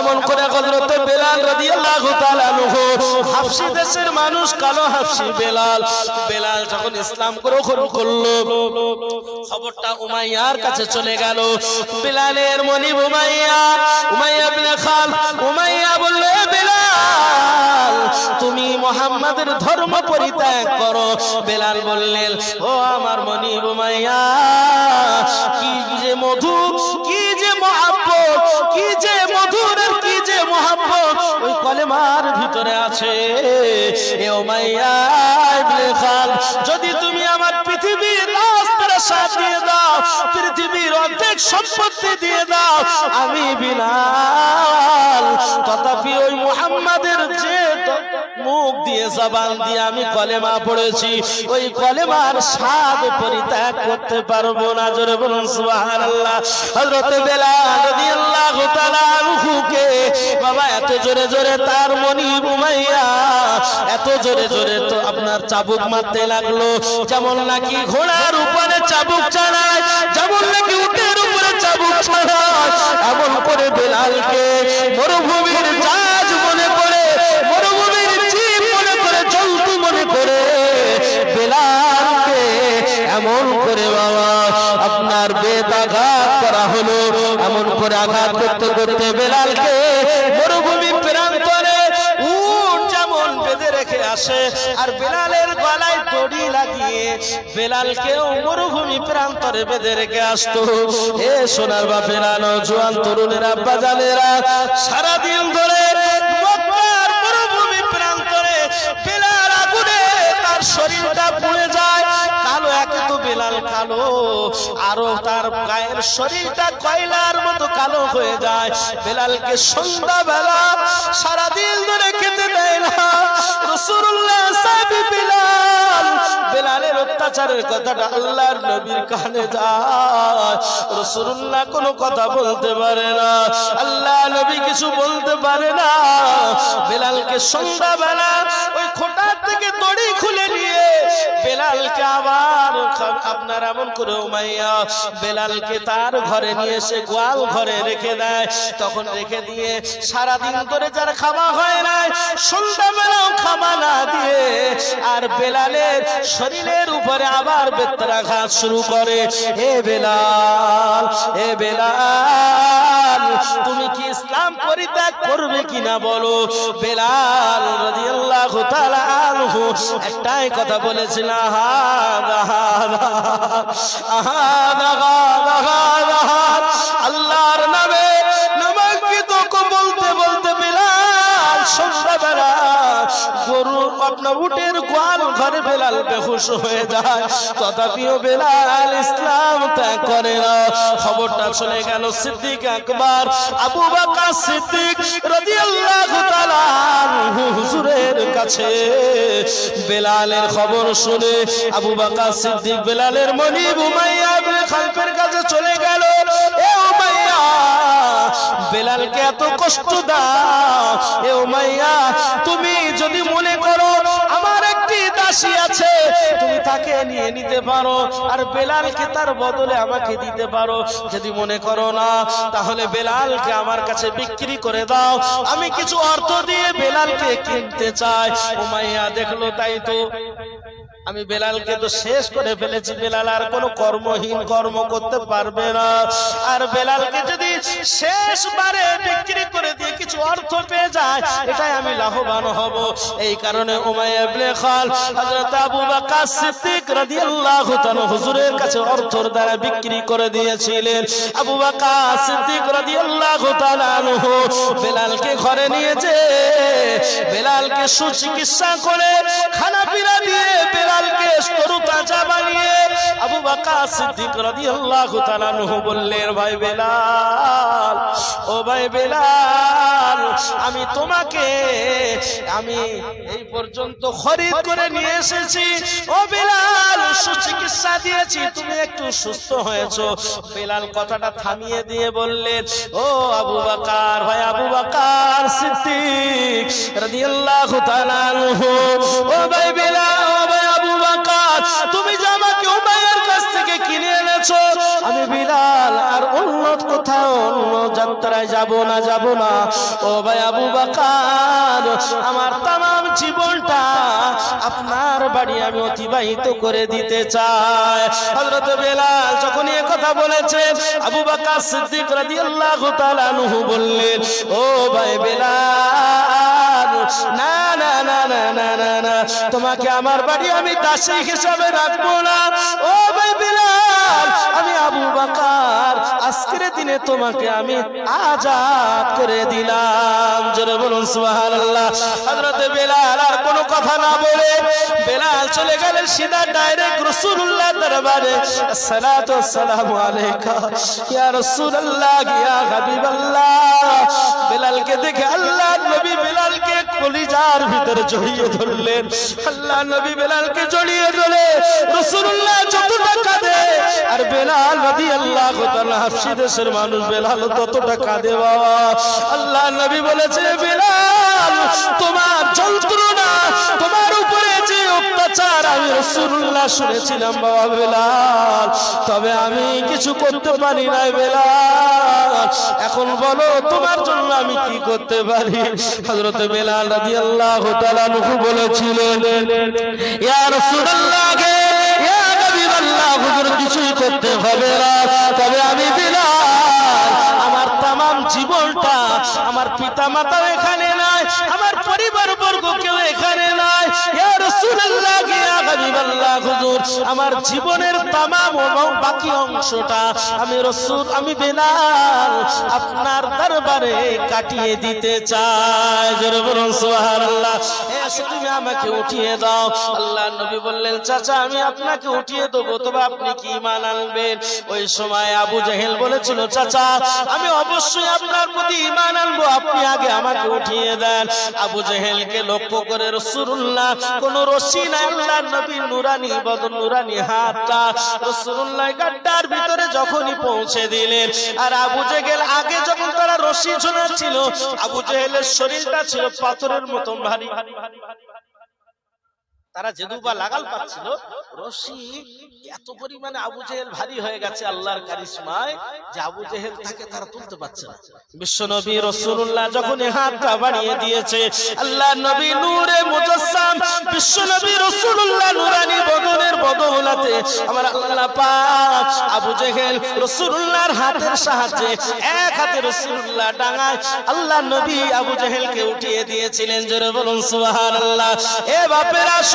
এমন করে হযরত বেলাল রাদিয়াল্লাহু তাআলা আনহু, হাফসি দেশের মানুষ, কালো হাফসি বেলাল। বেলাল যখন ইসলাম গ্রহণ করল, খবরটা উমাইয়ার কাছে চলে গেল। বেলালের মনিব উমাইয়া উমাইয়া ইবনে খাল, উমাইয়া বলল বেলাল, তুমি মোহাম্মদের ধর্ম পরিত্যাগ করো। বেলাল বললেন, ও আমার মনিব উমাইয়া, কি যে মধু কলেমার ভিতরে আছে। এও মাইয়া যদি তুমি আমার পৃথিবীর রাস্তার সাথ দাও, পৃথিবীর অর্ধেক সম্পত্তি দিয়ে দাও, আমি বিলাল তথাপি ওই মুহাম্মাদের মুখ দিয়ে জবান দিয়ে আমি কলেমা পড়েছি। ওই কলেমার স্বাদ পরিত্যাগ করতে পারব না, জোরে বলুন সুবহানাল্লাহ। হযরত বেলাল রাদিয়াল্লাহু তাআলা আনহুকে, বাবা, এত জোরে জোরে তার মনি উমাইয়া এত জোরে জোরে তো আপনার চাবুক মারতে লাগল। যেমন নাকি ঘোড়ার উপরে চাবুক চালায়, যেমন নাকি উটের উপরে চাবুক চালায়, এমন করে বেলালকে মরুভূমির জাজ করে বাবা, আপনার বেদাঘাত করা হলো। এমন করে আঘাত করতে করতে বেলালকে মরুভূমি প্রান্তরে যেমন বেঁধে রেখে আসে, আর বেলালের গলায় দড়ি লাগিয়ে মরুভূমি প্রান্তরে বেঁধে রেখে আসতো। সোনার বাপেরা জোয়ান তরুণেরা আব্বা জানেরা সারাদিন ধরে কালো, আরও তার গায়ের শরীরটা কয়লার মতো কালো হয়ে যায়। বেলালকে সন্ধ্যাবেলা সারাদিন ধরে খেতে দেয় না। বেলাল, বেলালের অত্যাচারের কথাটা আল্লাহর নবীর কানে যায়। রাসূলুল্লাহ কোনো কথা বলতে পারে না। আল্লাহ নবী কিছু বলতে পারে না। বেলালকে সন্ধ্যাবেলা ওই খোটার থেকে দড়ি খুলে নিয়ে বেলালকে আবার আপনার এমন করে উমাইয়া বেলালকে তার ঘরে নিয়ে এসে গোয়াল ঘরে রেখে দেয়। তখন রেখে দিয়ে সারাদিন ধরে যার খাওয়া হয় না সন্ধ্যাবেলাও খাওয়া না দিয়ে আর বেলালের শরীরের উপরে আবার বেত্রাঘাত শুরু করে। হে বেলাল হে বেলাল, তুমি কি ইসলাম পরিত্যাগ করবে কিনা বলো? বেলাল রাদিয়াল্লাহু তাআলা আনহু একটাই কথা বলেছিল আল্লাহর নামে কাছে। বেলালের খবর শুনে আবু বাকা সিদ্দিক বেলালের মনিব উমাইয়া ইবনে খালফের কাছে চলে গেল। এ বেলালকে এত কষ্ট দাও। এ উমাইয়া তুমি যদি মনে করো আমার একটি দাসী আছে তুমি তাকে নিয়ে নিতে পারো। আর বেলালকে তার বদলে আমাকে দিতে পারো। যদি মনে করো না তাহলে বেলালকে আমার কাছে বিক্রি করে দাও। আমি কিছু অর্থ দিয়ে বেলালকে কিনতে চাই। উমাইয়া দেখল তাই তো। আমি বেলালকে তো শেষ করে ফেলেছি, বেলাল আর কোনো কর্মহীন কর্ম করতে পারবে না। আর বেলালকে যদি শেষবারে বিক্রি করে দিয়ে কিছু অর্থ পেয়ে যায়, এটাই আমি লাভবান হব। এই কারণে উমাইয়া ইবনে খাল হযরত আবু বকর সিদ্দিক রাদিয়াল্লাহু তাআলা হুজুরের কাছে অর্থর দ্বারা বিক্রি করে দিয়েছিলেন। আবু বকর সিদ্দিক রাদিয়াল্লাহু তাআলা বেলালকে ঘরে নিয়েছে বেলালকে সুচিকিৎসা করে খানা পিনা দিয়ে বেলালকে তরু তাজা বানিয়ে আবু বাকা সিদ্দিক রাদিয়াল্লাহু তাআলা নহু বললেন, ভাই বেলাল, ও ভাই বেলাল, আমি তোমাকে, আমি এই পর্যন্ত খরিদ করে নিয়ে এসেছি। ও বেলাল, সুচিকিৎসা দিয়েছি, তুমি একটু সুস্থ হয়েছো। বেলাল কথাটা থামিয়ে দিয়ে বললেন, ও আবু বকর, ভাই আবু বকর সিদ্দিক, রাদিয়াল্লাহু তাআলা ও ভাই বেলাল এনেছো আমি বিলাল, আর অন্য কোথাও, অন্য যাত্রায় যাব না যাব না। ও ভাই আবু বাকার, আমার তাম জীবনটা আপনার বাড়ি আমি অতিবাহিত করে দিতে চাই। হযরত বেলাল যখন এই কথা বলেছে, আবু বকর সিদ্দিক রাদিয়াল্লাহু তাআলা আনহু বললেন, ও ভাই বেলাল না না না না না না, তোমাকে আমার বাড়ি আমি দাসী হিসাবে রাখব না। ও ভাই বেলাল আমি আবু বকর। আজকের দিনে তোমাকে আমি আজাদ করে দিলাম। জোরে বলুন সুবহানাল্লাহ। হযরত বেলাল আর কোনো কথা না বলে বেলাল চলে গেলেন সিধা ডাইরেক্ট রাসূলুল্লাহ দরবারে। আসসালাতু আসসালামু আলাইকা। ইয়া রাসূলুল্লাহ, ইয়া হাবিবাল্লাহ। বেলালকে দেখে আল্লাহ নবী বেলালকে কলিজার ভিতরে জড়িয়ে ধরলেন। আল্লাহ নবী বেলালকে জড়িয়ে ধরে রাসূলুল্লাহ যতটা কাঁদে আর বেলাল রাদিয়াল্লাহু তাআলা হাফসি দেশের মানুষ, বেলাল ততটা কাঁদে বাবা। আল্লাহ নবী বলেছে, বেলাল, তোমার যন্ত্রণা, তোমার উপরে যে অত্যাচার আমি রাসূলুল্লাহ শুনেছিলাম বাবা বেলাল। তবে আমি কিছু করতে পারি না বেলাল। এখন বলো, তোমার জন্য আমি কি করতে পারি? হযরত বেলাল তাআলা নহু বলেছিলেন রাসূলুল্লাহ করতে হবে না। পিতা মাতাও এখানে নাই, আমার পরিবার বর্গ কেউ এখানে নাই। আমার জীবনের তামাম বাকি অংশটা আমি রাসূল, আমি বেলাল, আপনার দরবারে কাটিয়ে দিতে চাই। আমাকে উঠিয়ে দাও। আল্লাহ নবী বললেন, চাচা, আমি আপনাকে উঠিয়ে দেবো, তবে আপনি কি ঈমান আনবেন? ওই সময় আবু জেহেল বলেছিল, চাচা, আমি অবশ্যই আপনার প্রতি ঈমান আনব আগে আমাকে উঠিয়ে দেন। আবু জেহেলকে লক্ষ্য করে রসুল্লাহ কোন রশি নাই নবী নুরানি নুরানি হাতটা রসুল্লাহ গাড্ডার ভিতরে যখনই পৌঁছে দিলেন। আর আবু জেহেল আগে যখন তারা রশি ঝোলাচ্ছিল, আবু জেহেলের শরীরটা ছিল পাথরের মতন ভারী। তারা যেদুবা লাগাল পাচ্ছিল রশি এত পরিমাণে আবু জেহেল ভারী হয়ে গেছে আল্লাহর কারিশমায় যে আবু জেহেল তাকে তারা তুলতে পারছে না। বিশ্বনবী রাসূলুল্লাহ যখন এই হাতটা বাড়িয়ে দিয়েছে আল্লাহ নবী নূরে মুজাসসাম বিশ্বনবী রাসূলুল্লাহ নূরানি বদনের বদৌলতে আমার আল্লাহ পাক আবু জেহেল রাসূলুল্লাহর হাতের সাহায্যে এক হাতে রাসূলুল্লাহ ডাঙায় আল্লাহ নবী আবু জেহেলকে উঠিয়ে দিয়েছিলেন। জোরে বলুন সুবহানাল্লাহ। এ বাপেরা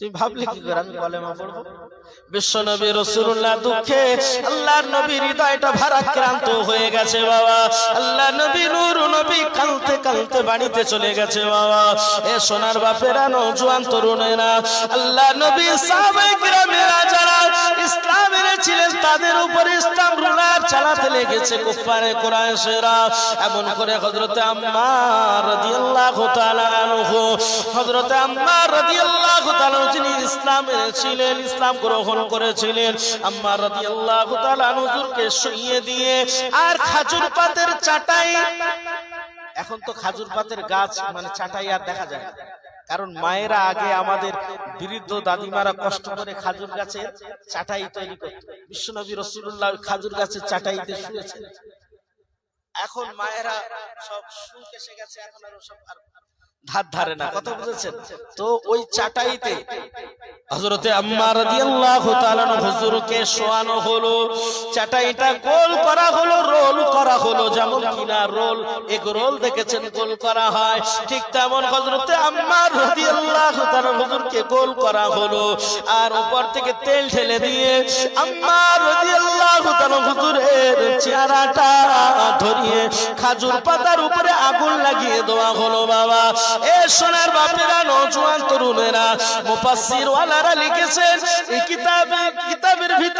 তুমি ভাবলে কি করে? আমি কলেমা পড়ব? বিশ্ব নবী রসুল্লাহ দুঃখে আল্লাহর নবীর হৃদয়টা ভারাক্রান্ত হয়ে গেছে বাবা। আল্লাহ নবী নূর নবী কালতে কালতে বাড়িতে চলে গেছে বাবা। এ সোনার বাপেরা নৌজোয়ান তরুণেরা আল্লাহ নবী সাবেক কিরামেরা চালাতে লেগেছে কুফারে কুরাইশেরা এমন করে হযরতে আম্মার রাদিয়াল্লাহু তাআলা আনহু, হযরতে আম্মার রাদিয়াল্লাহু তাআলা যিনি এনেছিলেন ইসলাম গ্রহণ করেছিলেন, আম্মার রাদিয়াল্লাহু তাআলা হুজুরকে শুইয়ে দিয়ে, আর খাজুর পাতের চাটাই এখন তো খাজুর পাতের গাছ মানে চাটাই আর দেখা যায় না। কারণ মায়েরা আগে আমাদের বৃদ্ধ দাদিমারা কষ্ট করে খাজুর গাছে চাটাই তৈরি করত। বিশ্বনবী রসুল্লাহ খাজুর গাছে চাটাইতে শুয়েছেন। এখন মায়েরা সব সুখ এসে গেছে, এখন আর সব ধার ধারে না। কথা বুঝেছেন? তো ওই চাটাইতে হযরতে আম্মা রাদিয়াল্লাহু তাআলা হুজুরকে শোয়ানো হলো, চাটাইটা গোল করা হলো, রোল করা হলো, যেমন কিনা রোল, এক রোল দেখেছেন, গোল করা হয়। ঠিক তেমন হজরতে আম্মা রাদিয়াল্লাহু তাআলা হুজুরকে গোল করা হলো, আর উপর থেকে তেল ঢেলে দিয়ে আম্মা রাদিয়াল্লাহু তাআলা হুজুরের চেহারাটা ধরিয়ে খাজুর পাতার উপরে আগুন লাগিয়ে দেওয়া হলো, বাবা। এ সোনার বাপেরা, নজওয়ান তরুণেরা মুফাসসির ওয়ালারা লিখেছেন এই কিতাবে কিতাবের ভিতরে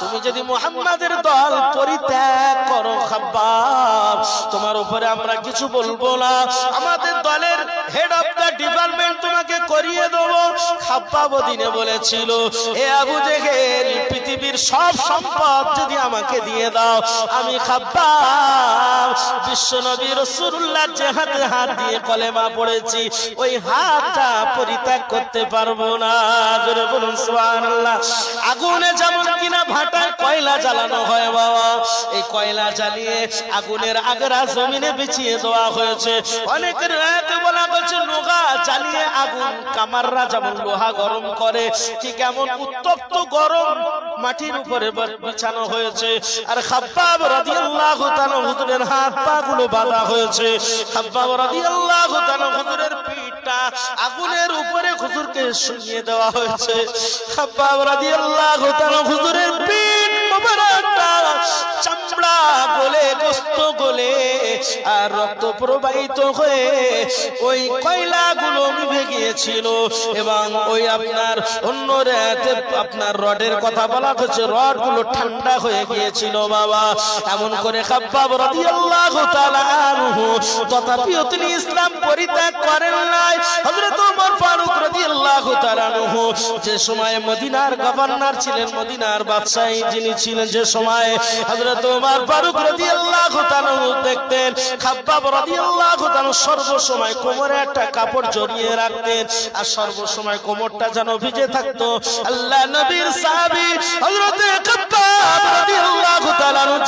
তুমি যদি দল পরিত্যাগ করো তোমার উপরে আমরা কিছু বলব না। আমাদের দলের হেড অফ দ্য ডিপার্টমেন্ট তোমাকে করিয়ে দেবো দিনে বলেছিল, এ আবু জেহেল, পৃথিবীর সব সম্পদ যদি আমাকে দিয়ে দাও, আমি খাব্বাব বিশ্বনবী রাসূলুল্লাহ যে হাতে হাত দিয়ে কলেমা পড়েছি, ওই হাতটা পরিত্যাগ করতে পারব না। জোরে বলুন সুবহানাল্লাহ। আগুনে যেমন কিনা ভাটায় কয়লা জ্বালানো হয় বাবা। এই কয়লা জ্বালিয়ে আগুনের আগরা জমিনে বিছিয়ে দেওয়া হয়েছে। অনেকের বলা হয়েছে লোহা জ্বালিয়ে আগুন কামাররা যেমন লোহা গরম করে, ঠিক এমন উত্তপ্ত গরম মাটির উপরে বিছানো হয়েছে। আর খাব্বাব রাদিয়াল্লাহু তাআলা হুজুরের হাত পা গুলো বাঁধা হয়েছে। খাব্বাব রাদিয়াল্লাহু তাআলা হুজুরের পিঠটা আগুনের উপরে হুজুরকে শুইয়ে দেওয়া হয়েছে। খাব্বাব রাদিয়াল্লাহু তাআলা হুজুরের পিঠ মোবারকটা চামড়া গলে গোস্ত গলে আর রক্ত প্রবাহিত হয়ে ওই কয়লাগুলো নিভে গিয়েছিল। এবং ওই আপনার অন্য আপনার রডের কথা বলা হচ্ছে রডগুলো ঠান্ডা হয়ে গিয়েছিল বাবা। এমন করে তথাপিও তিনি ইসলাম পরিত্যাগ করেন নাই। যে সময় মদিনার গভর্নর ছিলেন, মদিনার বাদশাহ যিনি ছিলেন, যে সময় হযরত ফারুক রাদিয়াল্লাহু তাআলা দেখতেন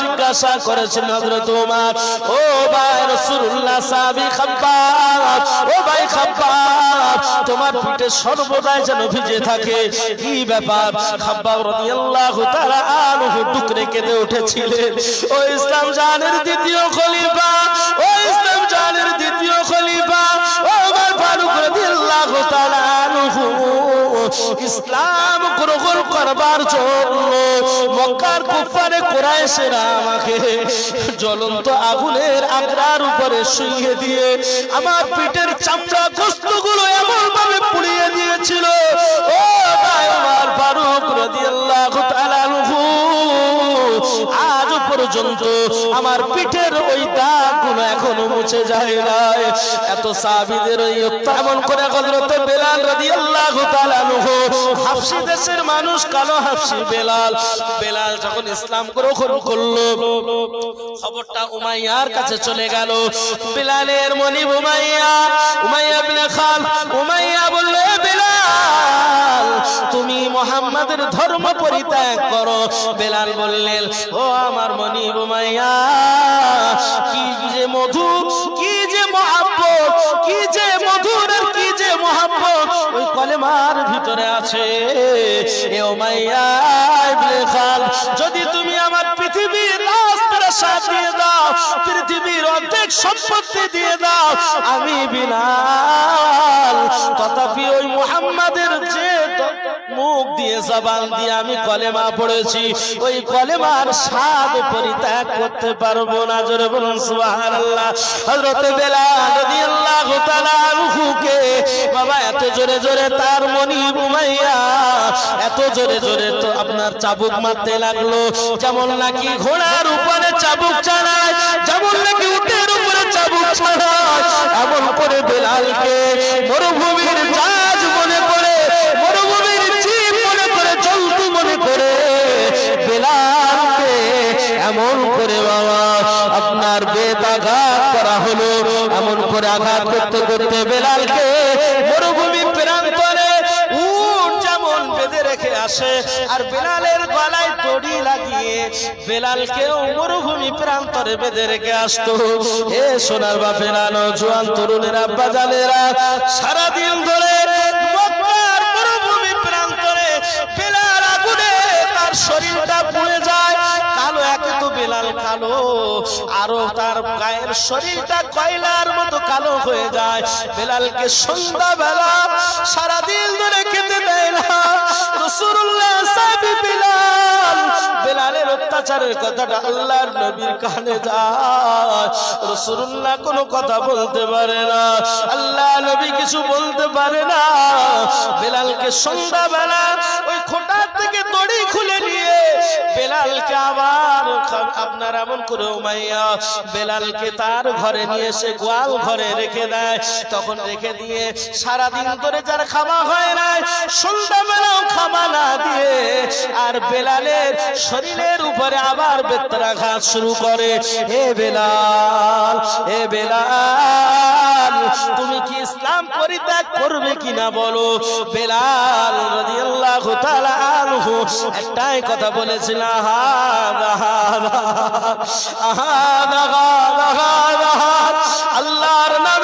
জিজ্ঞাসা করেছেন ও ভাই ও ভাই তোমার পিঠে সর্বদাই যেন ভিজে থাকে। কি ব্যাপার? খাব্বাব রাদিয়াল্লাহু তাআলা আনহু টুকরে কেঁদে উঠেছিলেন। ও ইসলাম জানের দ্বিতীয় খলিফা ইসলাম গ্রহণ করবার জন্য মক্কার কুফারে কুরাইশেরা আমাকে জ্বলন্ত আগুনের আগ্রার উপরে শুইয়ে দিয়ে আমার পিঠের চামড়া গোস্তগুলো এমন ভাবে পুড়িয়ে দিয়েছিল আমার পিঠের ওই দাগগুলো এখনও মুছে যায় না এত সাহাবীদের ওই এমন করে হযরত বেলাল রাদিয়াল্লাহু তাআলা আনহু, হাফসি দেশের মানুষ, কালো হাফসি বেলাল। বেলাল যখন ইসলাম গ্রহণ করল, খবরটা উমাইয়ার কাছে চলে গেল। বেলালের মনিব উমাইয়া উমাইয়া ইবনে খাল, উমাইয়া বলল "এ বেলাল তুমি মোহাম্মদের ধর্ম পরিত্যাগ করো। বেলাল বললেন, ও আমার মনি উমাইয়া কি যে মধু কি যে মহাব্বত, কি যে মধুর কি যে মহাব্বত, ওই কলেমার ভিতরে আছে। এ ইবনে খাল, যদি তুমি আমার পৃথিবীর দাও, পৃথিবীর অর্ধেক সম্পত্তি দিয়ে দাও, আমি বিলাল তথাপি ওই মুহাম্মাদের যে মুখ দিয়ে জবান দিয়ে আমি কলেমা পড়েছি। ওই কলেমার স্বাদ পরিত্যাগ করতে পারব না, জোরে বলুন সুবহানাল্লাহ। হযরত বেলাল রাদিয়াল্লাহু তাআলা আনহুকে, বাবা, এত জোরে জোরে তার মনি উমাইয়া এত জোরে জোরে তো আপনার চাবুক মারতে লাগল। যেমন নাকি ঘোড়ার উপরে চাবুক চালায়, যেমন নাকি উটের উপরে চাবুক চালায়, এমন করে বেলালকে মরুভূমির এমন করে বাবা, আপনার বেদাঘাত করা হলো। এমন করে আঘাত করতে করতে বেলালকে মরুভূমি প্রান্তরে উট যেমন বেঁধে রেখে আসে, আর বেলালের গলায় দড়ি লাগিয়ে বেলালকেও মরুভূমি প্রান্তরে বেঁধে রেখে আসতো। হে সোনার বাপেরা জোয়ান তরুণেরা, বাজালেরা, সারাদিন ধরে আরও তার গায়ের শরীরটা কয়লার মতো কালো হয়ে যায়। বেলালকে সন্ধ্যা বেলা সারাদিন ধরে খেতে দেয় না। রসুল্লাহ সাহেব বেলাল, বেলালের অত্যাচারের কথাটা আল্লাহর নবীর কানে যায়। রসুল্লাহ কোনো কথা বলতে পারে না। আল্লাহ নবী কিছু বলতে পারে না। বেলালকে সন্ধ্যা বেলা ওই খোটার থেকে দড়ি খুলে নিয়ে বেলালকে আবার আপনার এমন করে উমাইয়া বেলালকে তার ঘরে নিয়ে এসে গোয়াল ঘরে রেখে দেয়। তখন রেখে দিয়ে সারাদিন ধরে যার খাওয়া হয় না, সন্ধ্যাবেলাও খাওয়া না দিয়ে আর বেলালের শরীরের উপরে আবার বেত্রাঘাত শুরু করে। হে বেলাল হে বেলাল, তুমি কি ইসলাম পরিত্যাগ করবে কিনা বলো? বেলাল রাদিয়াল্লাহু তাআলা আনহু একটাই কথা বলেছিল আহাদ আহাদ আল্লাহর নামে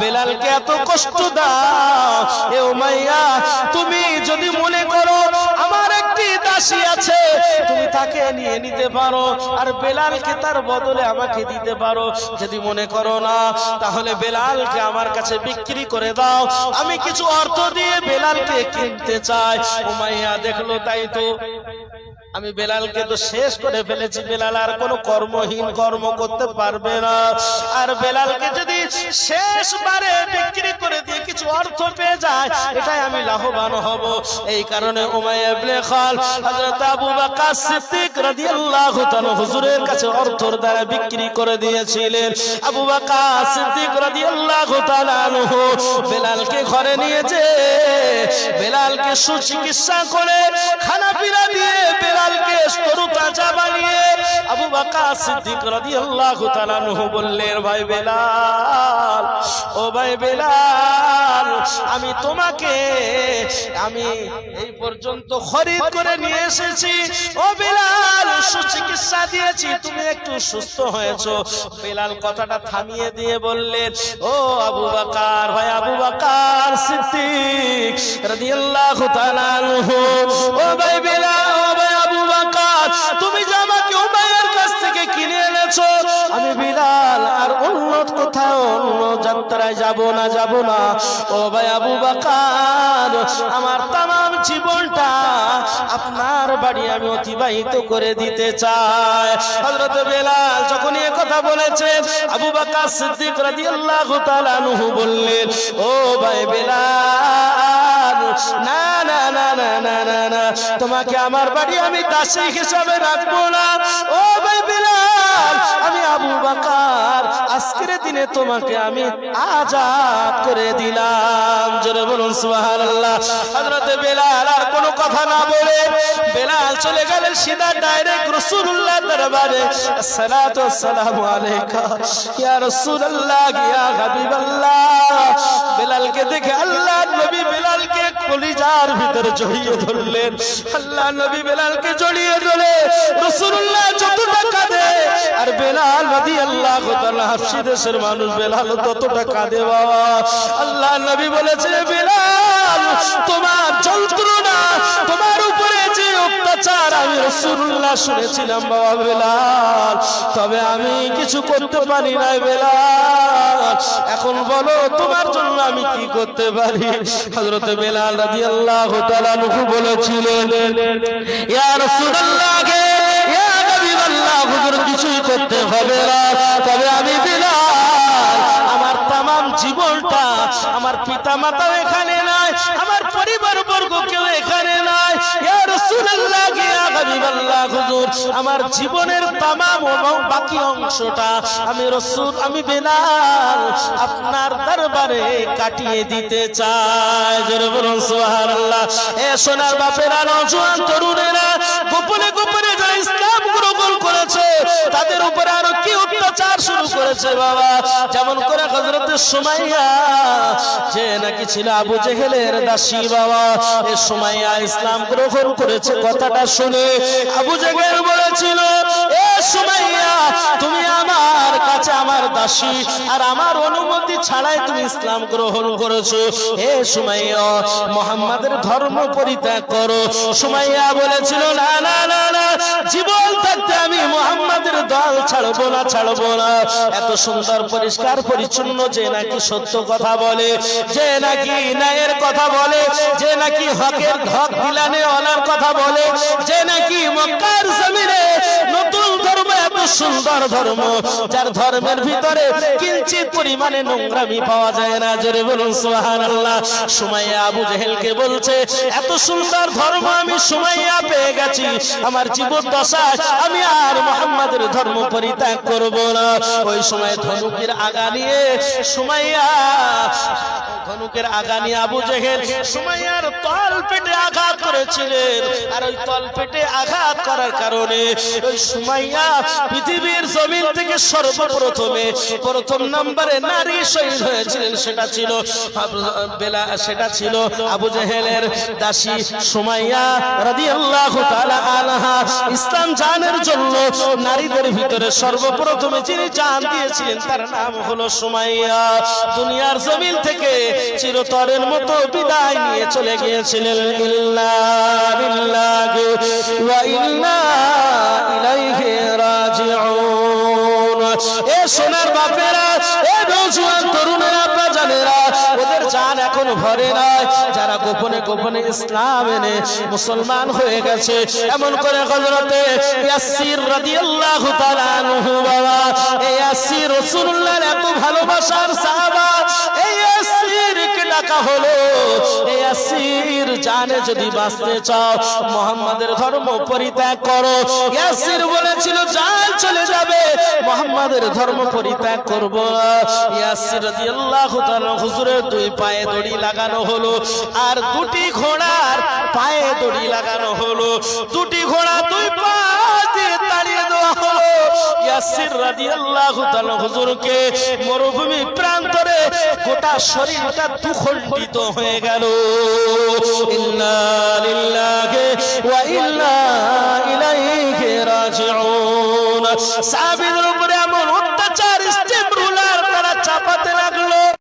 বেলালকে এত কষ্ট দাও। এ উমাইয়া তুমি যদি মনে করো আমার একটি দাসী আছে তুমি তাকে নিয়ে নিতে পারো। আর বেলালকে তার বদলে আমাকে দিতে পারো। যদি মনে করো না তাহলে বেলালকে আমার কাছে বিক্রি করে দাও। আমি কিছু অর্থ দিয়ে বেলালকে কিনতে চাই। উমাইয়া দেখল তাই তো। আমি বেলালকে তো শেষ করে ফেলেছি। বেলাল আর কোনো কর্মহীন কর্ম করতে পারবে না। আর বেলালকে যদি শেষবারে বিক্রি করে দিয়ে কিছু অর্থ পেয়ে যায়, এটাই আমি লাভবান হব। এই কারণে হুজুরের কাছে অর্থর দ্বারা বিক্রি করে দিয়েছিলেন। আবু বকর বেলালকে ঘরে নিয়েছে বেলালকে সুচিকিৎসা করে খানা পিনা দিয়ে বেলালকে তরু তাজা বানিয়ে আবু বকর সিদ্দিক রাদিয়াল্লাহু তাআলা আনহু বললেন, ভাই বেলাল, ও ভাই বেলাল, আমি তোমাকে, আমি এই পর্যন্ত খরিদ করে নিয়ে এসেছি। ও বেলাল, সুচিকিৎসা দিয়েছি, তুমি একটু সুস্থ হয়েছো। বেলাল কথাটা থামিয়ে দিয়ে বললেন, ও আবু বকর, ভাই আবু বকর সিদ্দিক রাদিয়াল্লাহু তাআলা আনহু কোথাও অন্য যাত্রায় যাব না যাব না। ও ভাই আবু বকর, আমার তাম জীবনটা আপনার বাড়ি আমি অতিবাহিত করে দিতে চাই। হযরত বেলাল যখন এই কথা বলেছে আবু বকর সিদ্দিক রাদিয়াল্লাহু তাআলা আনহু বললেন, ও ভাই বেলাল, না না না না না না না, তোমাকে আমার বাড়ি আমি দাসী হিসাবে রাখব না। ও ভাই বেলাল, আমি আবু বকর আজকের দিনে তোমাকে আমি আজাদ করে দিলাম। জোরে বলুন, সুবহানাল্লাহ। হযরত বেলাল আর কোনো কথা না বলে বেলাল চলে গেলেন সিধা ডাইরেক্ট রাসূলুল্লাহ দরবারে। আসসালাতু হাবিবাল্লাহ। বেলালকে দেখে আল্লাহ নবী বেলালকে কলিজার ভিতরে জড়িয়ে ধরলেন, আল্লাহ নবী বেলালকে জড়িয়ে ধরে রাসূলুল্লাহ যত টাকা দে আর বেলাল নদী তাআলা হাফসি দেশের মানুষ, বেলাল তত টাকা দে বাবা। আল্লাহ নবী বলেছে, বেলাল, তোমার যন্ত্রণা তোমার উপরে অত্যাচার আমি রাসূলুল্লাহ শুনেছিলাম বাবা বেলাল। তবে আমি কিছু করতে পারি না বেলাল। এখন বলো, তোমার জন্য আমি কি করতে পারি? হযরত বেলাল তাআলা নুহু বলেছিলেন কিছুই করতে হবে না। তবে আমি বেলাল, আমার তামাম জীবনটা, আমার পিতা মাতাও এখানে নাই, আমার পরিবার বর্গ কেউ এখানে নাই। আমার জীবনের তামাম বাকি অংশটা আমি রাসূল, আমি বেলাল আপনার দরবারে কাটিয়ে দিতে চাই। জোরে এ সোনার তরুণেরা গোপনে গোপনে ইসলাম গ্রহণ করেছে, তাদের উপরে আরও করেছে বাবা, যেমন করে হজরতের সুমাইয়া, যে নাকি ছিল আবু জেহেলের দাসী বাবা, এ সুমাইয়া ইসলাম গ্রহণ করেছে কথাটা শুনে আবু জেহেল বলেছিল, এ সুমাইয়া, তুমি আমার কাছে আমার দাসী, আর আমার অনুমতি ছাড়াই তুমি ইসলাম গ্রহণ করেছ। হে সুমাইয়া, মোহাম্মদের ধর্ম পরিত্যাগ করো। সুমাইয়া বলেছিল, না না না না, জীবন থাকতে আমি মোহাম্মদের দল ছাড়বো না ছাড়বো না। এত সুন্দর, পরিষ্কার, পরিচ্ছন্ন, যে নাকি সত্য কথা বলে, যে নাকি ন্যায়ের কথা বলে, যে নাকি হকের হক দিলানে অনার কথা বলে, যে নাকি মক্কার জমিনে নতুন ধর্ম এত সুন্দর ধর্ম, যার ধর্মের ভিতরে কিঞ্চিত পরিমাণে নোংরামি পাওয়া যায় না। জোরে বলুন, সুবহানাল্লাহ। সুমাইয়া আবু জেহেলকে বলছে, এত সুন্দর ধর্ম আমি সুমাইয়া পেয়ে গেছি। আমার জীবন দশায় আমি আর মোহাম্মদের ধর্ম পরিত্যাগ করব না। ওই সময় ধনুকের আগা নিয়ে, সুমাইয়া ধনুকের আগা নিয়ে আবু জেহেল সুমাইয়ার তল পেটে আঘাত করেছিলেন। আর ওই তল পেটে আঘাত করার কারণে ওই সুমাইয়া পৃথিবীর জমিন থেকে সর্বপ্রথমে প্রথম নম্বরে নারী শহীদ হয়েছিলেন, সেটা ছিল বেলা, সেটা ছিল আবু জেহেলের দাসী সুমাইয়া রাদিয়াল্লাহু তাআলা আনহা। ইসলাম জানের জন্য নারীদের ভিতরে সর্বপ্রথমে যিনি জান দিয়েছিলেন, তার নাম হলো সুমাইয়া। দুনিয়ার জমিন থেকে চিরতরের মতো বিদায় নিয়ে চলে গিয়েছিলেন। সোনার বাপেরা, এ তরুণেরা বাজানেরা ওদের জান এখন ভরে নাই। যারা গোপনে গোপনে ইসলাম এনে মুসলমান হয়ে গেছে, এমন করে ইয়াসির রাদিয়াল্লাহু তাআলা আনহু বাবা এই ইয়াসির রাসূলুল্লাহর এত ভালোবাসার সাহাবা ডাকা হলো ইয়াসির, জানে যদি বাঁচতে চাও, মোহাম্মদের ধর্ম পরিত্যাগ করো। ইয়াসির বলেছিল, জান চলে যাবে, মোহাম্মদের ধর্ম পরিত্যাগ করব। ইয়াসির রাদিয়াল্লাহু তাআলা হুজুরের দুই পায়ে দড়ি লাগানো হলো, আর দুটি ঘোড়ার পায়ে দড়ি লাগানো হলো। দুটি ঘোড়া দুই ইয়াসির রাদিয়াল্লাহু তাআলা হুজুরকে মরুভূমি প্রান্তরে গোটা শরীরটা দুখণ্ডিত হয়ে গেল। ইন্না লিল্লাহি ওয়া ইন্না ইলাইহি রাজিউন। সাহাবীদের